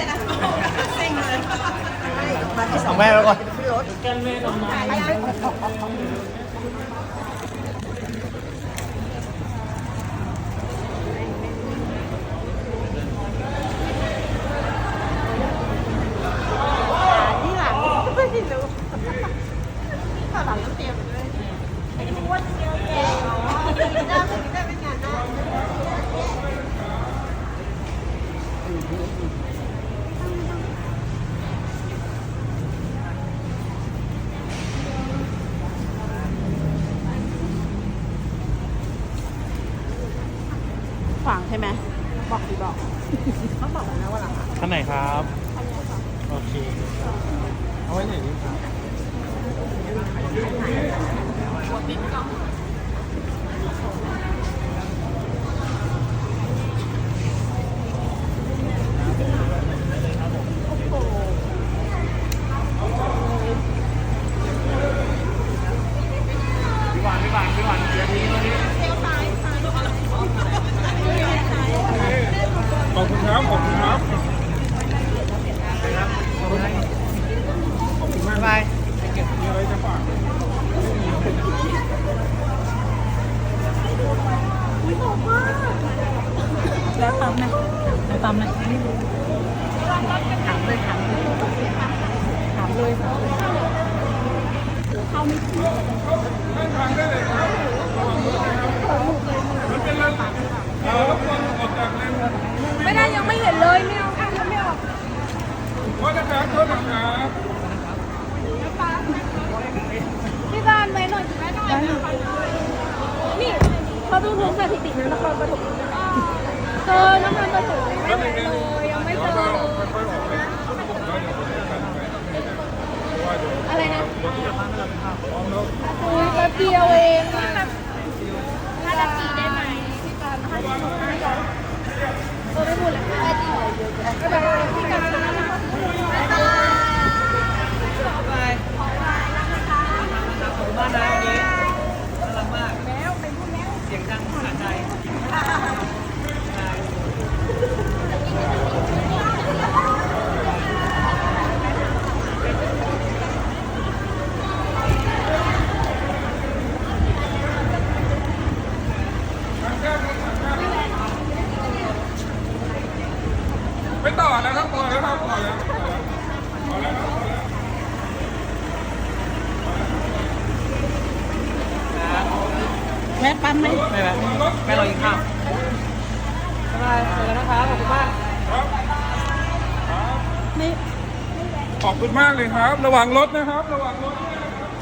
เลยนะซิ่งเลยเอาแม่แล้วก่อนที่หลังไม่รู้ข้างหลังต้องเตรียมไปด้วยไอ้ม้วนเดียวแกอ๋อได้ได้เป็นงานหน้า ขวางใช่ไหมบอกดีบอกเขาบอกแล้วว่าหลังท่านไหนครับ โอเค เอาไว้ไหนดีครับ พี่หวานพี่หวานพี่หวานเดี๋ยวนี้ตรงนี้ขอบคุณครับ ขอบคุณครับ ขอบคุณ มากบายแล้วปั๊มไหมแล้วปั๊มไหมถามเลยถามเลยถามเลยถามเลยเข้าไม่ถึงไม่ได้ยังไม่เห็นเลยไม่เอาอะยังไม่ออกโทษนะครับโทษนะครับ พี่บ้านไว้หน่อยไว้หน่อยนี่เขา ดูทุกสถิตินะนครปฐมเจอนครปฐมไม่เห็นเลยยังไม่เจออะไรนะอุ้ยแป๊บเดียวเองอะห้านาทีได้ไหมพี่การห้านาทีได้ไหมเออไม่พูดเลยห้านาทีไม่เป็นไรพี่การนะคะ บ้านนะวันนี้น่ารักมากเสะใจไม่ต่อแล้วครับพอแล้วครับพอแล้ว แม่ปั๊มไหมไม่แบบแม่รอกินข้าวบ๊ายบายเจอกันนะครับขอบคุณมากไม่ขอบคุณมากเลยครับ ระวังรถนะครับ ระวังรถด้วย